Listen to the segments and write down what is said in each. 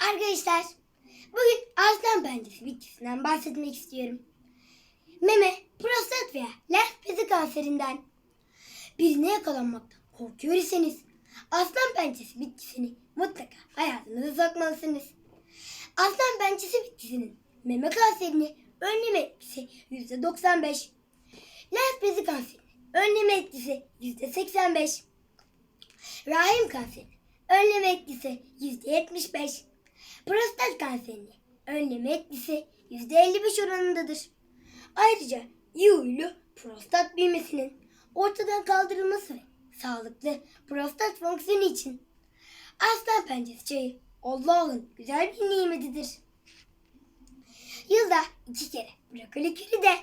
Arkadaşlar bugün aslan pencesi bitkisinden bahsetmek istiyorum. Meme, prostat veya lenf bezi kanserinden birine yakalanmaktan korkuyor iseniz aslan pençesi bitkisini mutlaka hayatınıza sokmalısınız. Aslan pençesi bitkisinin meme kanserini önleme etkisi %95. Lenf bezi kanserini önleme etkisi %85. Rahim kanserini önleme etkisi %75. Prostat kanserini önleme etkisi %55 oranındadır. Ayrıca iyi prostat büyümesinin ortadan kaldırılması ve sağlıklı prostat fonksiyonu için aslan pençesi çayı Allah'ın güzel bir nimetidir. Yılda iki kere brokoli kürü de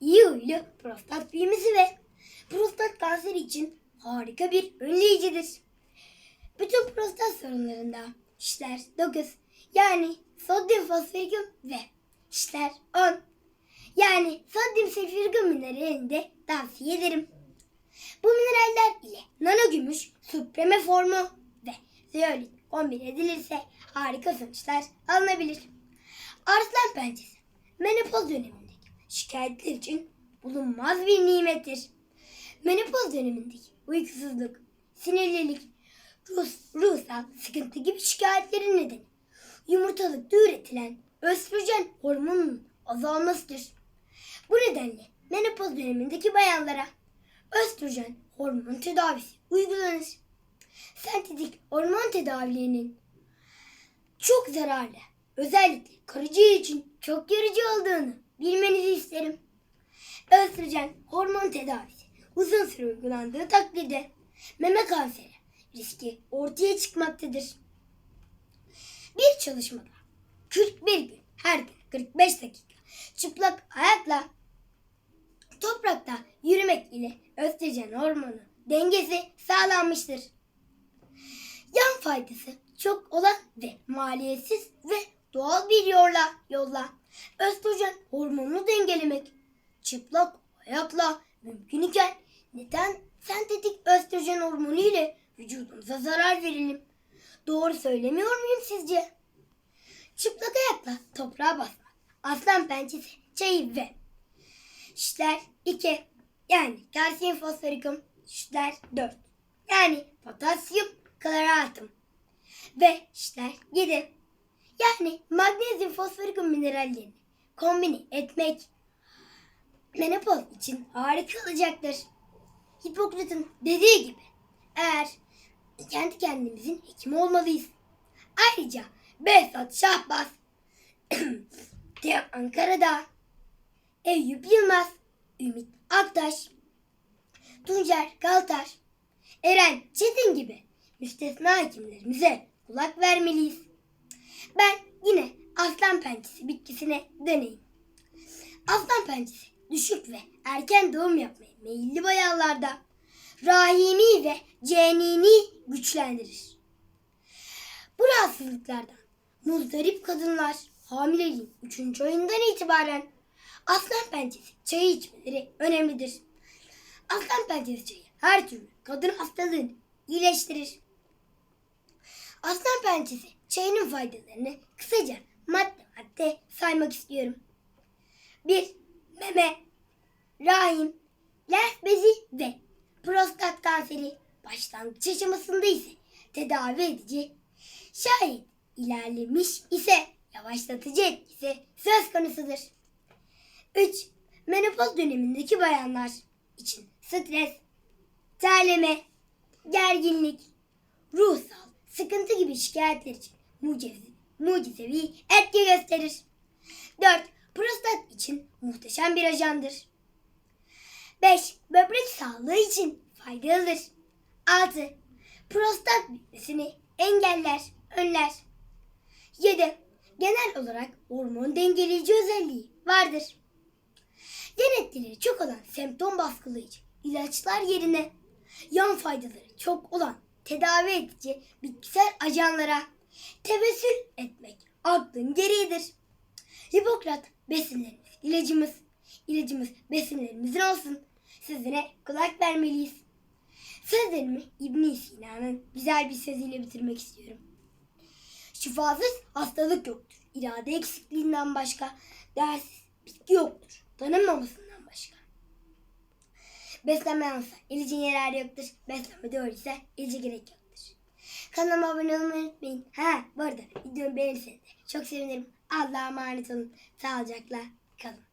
iyi huylu prostat büyümesi ve prostat kanseri için harika bir önleyicidir. Bütün prostat sorunlarında işler 9 yani sodyum fosforikum ve işler 10 yani sodyum sülfürgüm mineralini de tavsiye ederim. Bu mineraller ile nano gümüş, supreme formu ve zeolit kombin edilirse harika sonuçlar alınabilir. Arslan pençesi menopoz dönemindeki şikayetler için bulunmaz bir nimettir. Menopoz dönemindeki uykusuzluk, sinirlilik, ruh, ruhsal sıkıntı gibi şikayetlerin nedeni yumurtalıkta üretilen östrojen hormonunun azalmasıdır. Bu nedenle menopoz dönemindeki bayanlara östrojen hormon tedavisi uygulanır. Sentetik hormon tedavilerinin çok zararlı, özellikle karıcığı için çok yorucu olduğunu bilmenizi isterim. Östrojen hormon tedavisi uzun süre uygulandığı takdirde meme kanseri riski ortaya çıkmaktadır. Bir çalışmada 41 gün her gün 45 dakika çıplak ayakla toprakta yürümek ile östrojen hormonu dengesi sağlanmıştır. Yan faydası çok olan ve maliyetsiz ve doğal bir yolla, yolla östrojen hormonunu dengelemek çıplak ayakla mümkün iken neden sentetik östrojen hormonu ile vücudumuza zarar verelim? Doğru söylemiyor muyum sizce? Çıplak ayakla toprağa basmak, aslan pençesi, çayı ve şişler 2 yani kalsiyum fosforikum şişler 4 yani potasyum kloratım ve şişler 7 yani magnezyum fosforikum minerallerini kombine etmek menopoz için harika olacaktır. Hipokrat'ın dediği gibi eğer kendi kendimizin hekimi olmalıyız. Ayrıca Behzat Şahbaz Teo Ankara'da Eyüp Yılmaz, Ümit Aktaş, Tuncer Galtaş, Eren Çetin gibi müstesna hekimlerimize kulak vermeliyiz. Ben yine aslan pençesi bitkisine döneyim. Aslan pençesi düşük ve erken doğum yapmaya meyilli bayanlarda rahimi ve cenini güçlendirir. Bu rahatsızlıklardan muzdarip kadınlar hamileliğin 3. ayından itibaren aslan pençesi çayı içmeleri önemlidir. Aslan pençesi çayı her türlü kadın hastalığını iyileştirir. Aslan pençesi çayının faydalarını kısaca madde madde saymak istiyorum. 1. Meme, rahim, lenf bezi ve prostat kanseri başlangıç aşamasında ise tedavi edici, şayet ilerlemiş ise yavaşlatıcı etkisi söz konusudur. 3. Menopoz dönemindeki bayanlar için stres, terleme, gerginlik, ruhsal sıkıntı gibi şikayetler için mucizevi, mucizevi etki gösterir. 4. Prostat için muhteşem bir ajandır. 5. Böbrek sağlığı için faydalıdır. 6. Prostat büyümesini engeller, önler. 7. Genel olarak hormon dengeleyici özelliği vardır. Yan çok olan semptom baskılayıcı ilaçlar yerine yan faydaları çok olan tedavi edici bitkisel ajanlara tevessül etmek aklın gereğidir. Hipokrat besinlerimiz ilacımız, ilacımız besinlerimizin olsun. Sizlere kulak vermeliyiz. Sözlerimi İbn Sina'nın güzel bir sözüyle bitirmek istiyorum. Şifasız hastalık yoktur. İrade eksikliğinden başka değersiz bitki yoktur. Tanınmamasından başka. Beslenme yanlışsa ilacın yararı yoktur. Beslenme doğru ise ilaca gerek yoktur. Kanalıma abone olmayı unutmayın. Ha bu arada videomu beğenirseniz çok sevinirim. Allah'a emanet olun. Sağlıcakla kalın.